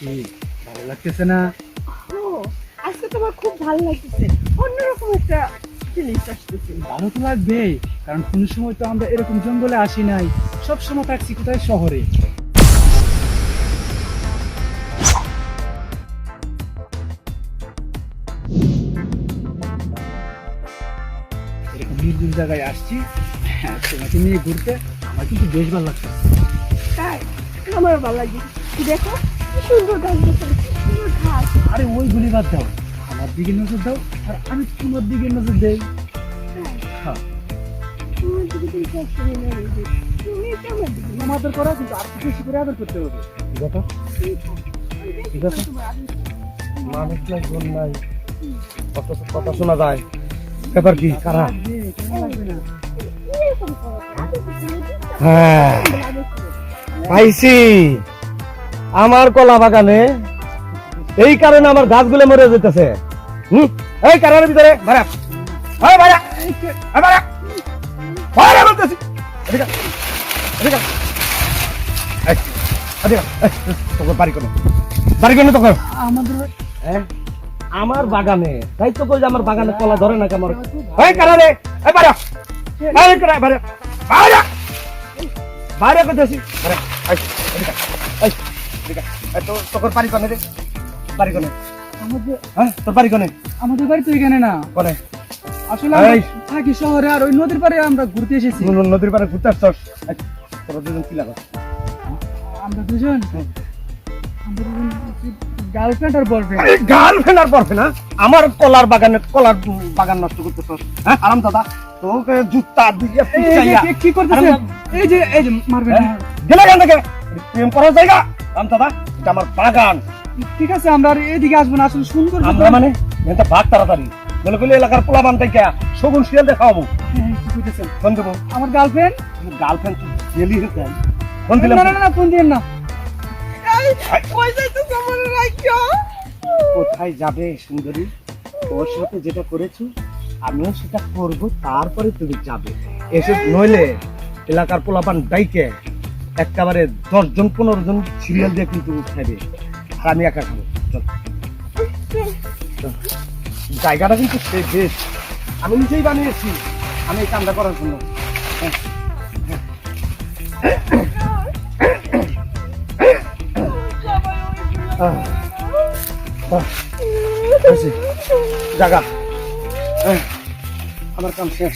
কি ভালো লাগতেছে না। ও আজকে তোমার খুব ভালো লাগতেছে। অন্যরকম একটা জিনিস আসতেছে। ভালো তো লাগবেই কারণ কোন সময় তো আমরা এরকম জঙ্গলে আসি নাই। সব সময় থাকছি কোথায়? শহরে। এরকম নির্জন জায়গায় আসছি হ্যাঁ, তোমাকে নিয়ে ঘুরতে। আমার কিন্তু বেশ ভালো লাগছে তাই আমার ভালো লাগে দেখো সুন্দর গাছ সুন্দর ঘাস। আরে ওই গুলি বাদ দাও। আমার দিকে নজর দাও আর আমি তোমার দিকে নজর দেই। হ্যাঁ। আদর করা কিন্তু আর বেশি করে আদর করতে হবে। ঠিক আছে ঠিক আছে মানুষ নাই গুণ নাই। কথা শোনা যায়। ব্যাপার কি? কারা? হ্যাঁ। পাইছি। আমার কলা বাগানে এই কারণে আমার গাছগুলো মরে যেতেছে। হুম? এই কারণের ভিতরে ভাড়া এই ভাড়া এই ভাড়া ভাড়া বলতেছি। এদিকে এদিকে আয়। এই, এদিকে আয়, এই, তোকে বাড়ি কোনো বাড়ি কোনো তোকে। আমাদের হ্যাঁ? আমার বাগানে তাই তো কই আমার বাগানে কলা ধরে না আমার এই কারণে এই বাড়া এই করে বাড়া বাড়া বাইরে করতেছি বাড়া এই এদিকে। এই। তো তোর বাড়ি কোনে রে? বাড়ি কোনে? আমাদের হ্যাঁ তোর বাড়ি কোনে? আমাদের বাড়ি তো এখানে না। কোনে? আসলে আমরা এই। থাকি শহরে আর ওই নদীর পাড়ে আমরা ঘুরতে এসেছি। নদীর পাড়ে ঘুরতে আসছস? তোরা দুজন কি লাগা? আমরা দুজন? গার্লফ্রেন্ড আর বয়ফ্রেন্ড গার্লফ্রেন্ড আর পড়বে আমার কলার বাগানে কলার বাগান নষ্ট করতেছস হ্যাঁ? আরাম দাদা তোকে জুতা দিয়ে কি করতেছেন এই যে এই যে মারবেন। গেলে প্রেম করার জায়গা। রাম দাদা এটা আমার বাগান। ঠিক আছে আমরা আর এদিকে আসব না আসলে সুন্দর আমরা মানে এটা ভাগ তাড়াতাড়ি। বলে বলে এলাকার পোলা বান থেকে শগুন শিয়াল দেখাবো হ্যাঁ, ফোন দেবো। আমার গার্লফ্রেন্ড গার্লফ্রেন্ড জেলি ফোন দিলাম না না, না ফোন না? কোথায় যাবে সুন্দরী? ওর সাথে যেটা করেছ আমিও সেটা করব তারপরে তুমি যাবে। এসব নইলে এলাকার পোলাপান ডাইকে। একেবারে দশ জন পনেরো জন সিরিয়াল দিয়ে কিন্তু খাবে আর আমি একা খাব চল। জায়গাটা কিন্তু বেশ আমি নিজেই বানিয়েছি আমি এই কামটা করার জন্য হ্যাঁ। হ্যাঁ, আমার কাম শেষ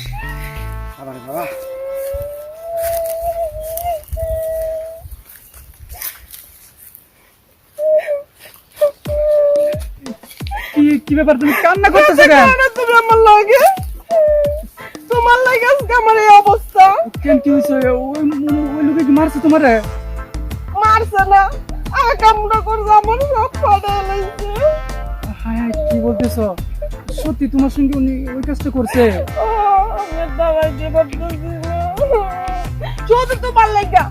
কি ব্যাপার তুমি কান্না করতেছো কেন? তুমি আমার লাগে। তোমার লাগে আমার এই অবস্থা। কেন কি হইছে ওই ওই লোকে কি মারছে তোমারে? মারছে না। আকামটা করছে আমার সব ফাটা হায় হায় কি বলতেছো? সত্যি তোমার সঙ্গে উনি ওই কাজটা করছে? তোমার লাগা।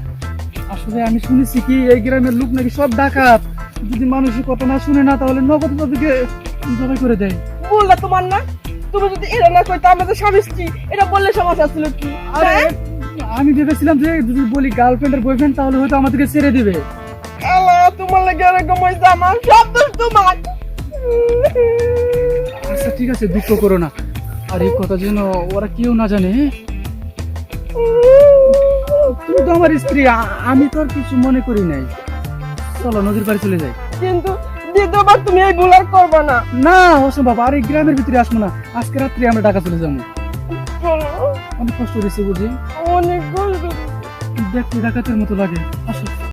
আসলে আমি শুনেছি কি এই গ্রামের লোক নাকি সব ডাকাত। যদি মানুষের কথা না শুনে না তাহলে নগদ তাদেরকে জবাই করে দেয়? বললা তোমার না তুমি যদি এটা না কইতো আমাদের স্বামী স্ত্রী এটা বললে সমস্যা ছিল কি? আরে হ্যাঁ? আমি ভেবেছিলাম যে যদি বলি গার্লফ্রেন্ড আর বয়ফ্রেন্ড তাহলে হয়তো আমাদেরকে ছেড়ে দিবে। তোমার লাগে এরকম হয়েছে আমার সব দোষ তোমার। আচ্ছা ঠিক আছে দুঃখ করো না। আর এই কথা যেন ওরা কেউ না জানে? তুমি তো আমার স্ত্রী আমি তো আর কিছু মনে করি নাই। চলো নদীর পাড়ে চলে যাই। কিন্তু দ্বিতীয়বার তুমি এই ভুল আর করবে না। না অসম্ভব আর এই গ্রামের ভিতরে আসব না। আজকে রাত্রে আমরা ঢাকা চলে যাব। চলো, অনেক কষ্ট হয়েছে বুঝি। অনেক কষ্ট দেখতে ডাকাতের মতো লাগে। আসো।